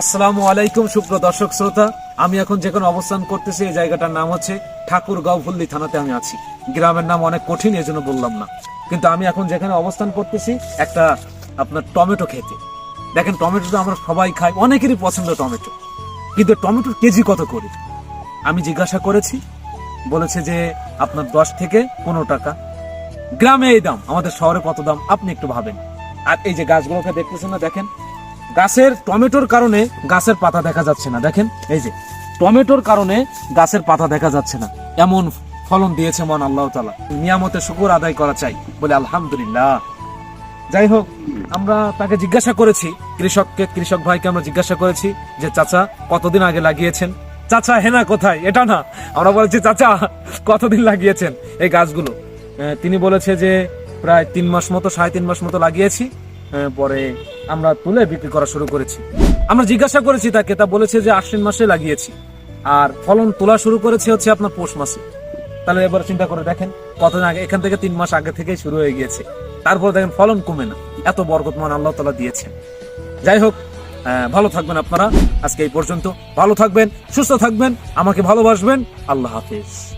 আসসালামু আলাইকুম সুপ্র দর্শক শ্রোতা। আমি এখন যেখানে অবস্থান করতেছি, এই জায়গাটার নাম হচ্ছে ঠাকুরগাঁও ফুল্লি থানাতে আমি আছি। গ্রামের নাম অনেক কঠিন এই জন্য বললাম না। কিন্তু আমি এখন যেখানে অবস্থান করতেছি, একটা আপনার টমেটো খেতে। দেখেন, টমেটো তো আমরা সবাই খাই, অনেকেরই পছন্দ টমেটো। কিন্তু টমেটোর কেজি কত করে? আমি জিজ্ঞাসা করেছি, বলেছে যে আপনার দশ থেকে পনেরো টাকা। গ্রামে এই দাম, আমাদের শহরে কত দাম, আপনি একটু ভাবেন। আর এই যে গাছগুলোকে দেখতেছেন না, দেখেন গাছের টমেটোর কারণে গাছের পাতা দেখা যাচ্ছে না। দেখেন, এই যে, টমেটোর কারণে গাছের পাতা দেখা যাচ্ছে না। এমন ফলন দিয়েছে মন আল্লাহ তালা নিয়ামতে শুকুর আদায় করা চাই বলে আলহামদুলিল্লাহ। যাই হোক, আমরা তাকে জিজ্ঞাসা করেছি, কৃষককে, কৃষক ভাইকে আমরা জিজ্ঞাসা করেছি যে, চাচা, কতদিন আগে লাগিয়েছেন? চাচা, হেনা কোথায়? এটা না। আমরা বলেছি, চাচা, কতদিন লাগিয়েছেন? এই গাছগুলো। তিনি বলেছে যে, প্রায় তিন মাস মতো, সাড়ে তিন মাস মতো লাগিয়েছি। পরে আমরা তুলে বিক্রি করা শুরু করেছি। আমরা জিজ্ঞাসা করেছি তাকে, তা বলেছে যে আশ্বিন মাসে লাগিয়েছি। আর ফলন তোলা শুরু করেছে হচ্ছে আপনার পৌষ মাসে। তাহলে এবার চিন্তা করে দেখেন, কতদিন আগে, এখান থেকে তিন মাস আগে থেকেই শুরু হয়ে গিয়েছে। তারপর দেখেন ফলন কমে না। এত বরকতমান আল্লাহ তালা দিয়েছেন। যাই হোক ভালো থাকবেন আপনারা আজকে এই পর্যন্ত। ভালো থাকবেন, সুস্থ থাকবেন, আমাকে ভালোবাসবেন। আল্লাহ হাফিজ।